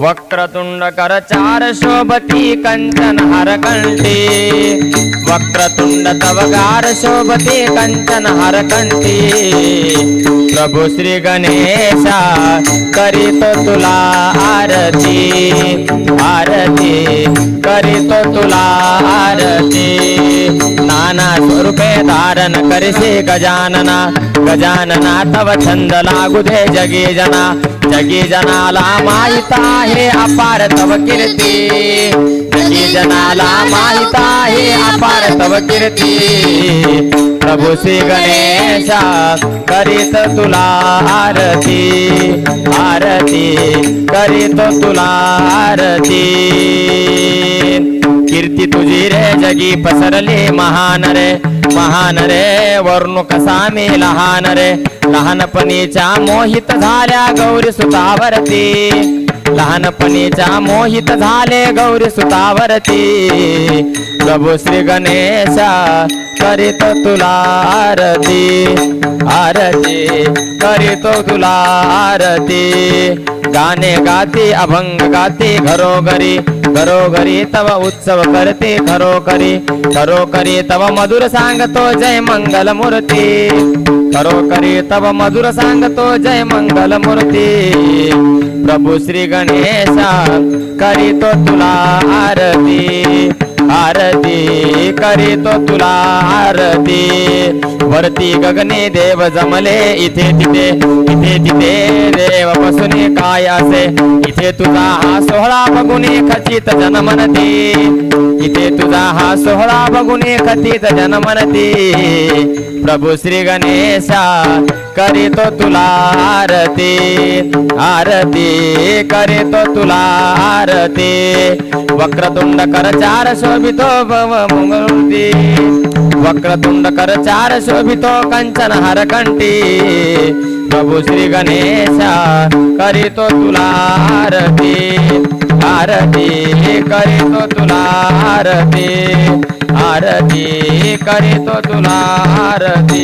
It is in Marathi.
वक्रतुंड कर चार शोभती कंचन हरकंठी वक्रतुंड तव गार शोभती कंचन हरकंठी प्रभु श्री गणेशा करीतो तुला आरती। आरती करीतो तुला आरती। नाना स्वरूपे धारण करिसे गजानना। गजानना तव छंद लागू दे जगी जना। जगी जनाला माहीत आहे अपार तव कीर्ती। जनाला माहीत आहे अपार तव कीर्ती. प्रभू श्री गणेशा करीत तुला आरती. आरती करीत तुला आरती. कीर्ती तुझी रे जगी पसरली महान रे. महान रे वर्णू कसा मी लहान रे. लहानपणीच्या मोहित झाल्या गौरी सुतावरती. लहानपणीच्या मोहित झाले गौरी सुतावरती. प्रभू श्री गणेशा करीत तुला आरती आरती करीतो तुला आरती. गाणे गाती अभंग गाती घरोघरी घरोघरी तव उत्सव करते खरोखरी खरोखरी तव मधुर सांगतो जय मंगल मूर्ती. खरोखरी तव मधुर सांगतो जय मंगल मूर्ती. प्रभू श्री गणेशा करीतो तुला आरती. आरती करीतो तुला आरती. वरती गगने देव जमले इथे तिथे इथे तिथे देव बसून काय असे. इथे तुझा हा सोहळा बघून खचित जनमनती. इथे तुझा हा सोहळा बघून खचित जनमनती. प्रभू श्री गणेशा करीतो तुला आरती आरती करीतो तुला आरती. वक्रतुंड कर चार शोभितो भव मंगळूर्ती. वक्रतुंड कर चार शोभितो कंचन हरकंठी प्रभू श्री गणेशा करीतो तुला आरती आरती करीतो तुला आरती. आरती करीतो तुला आरती.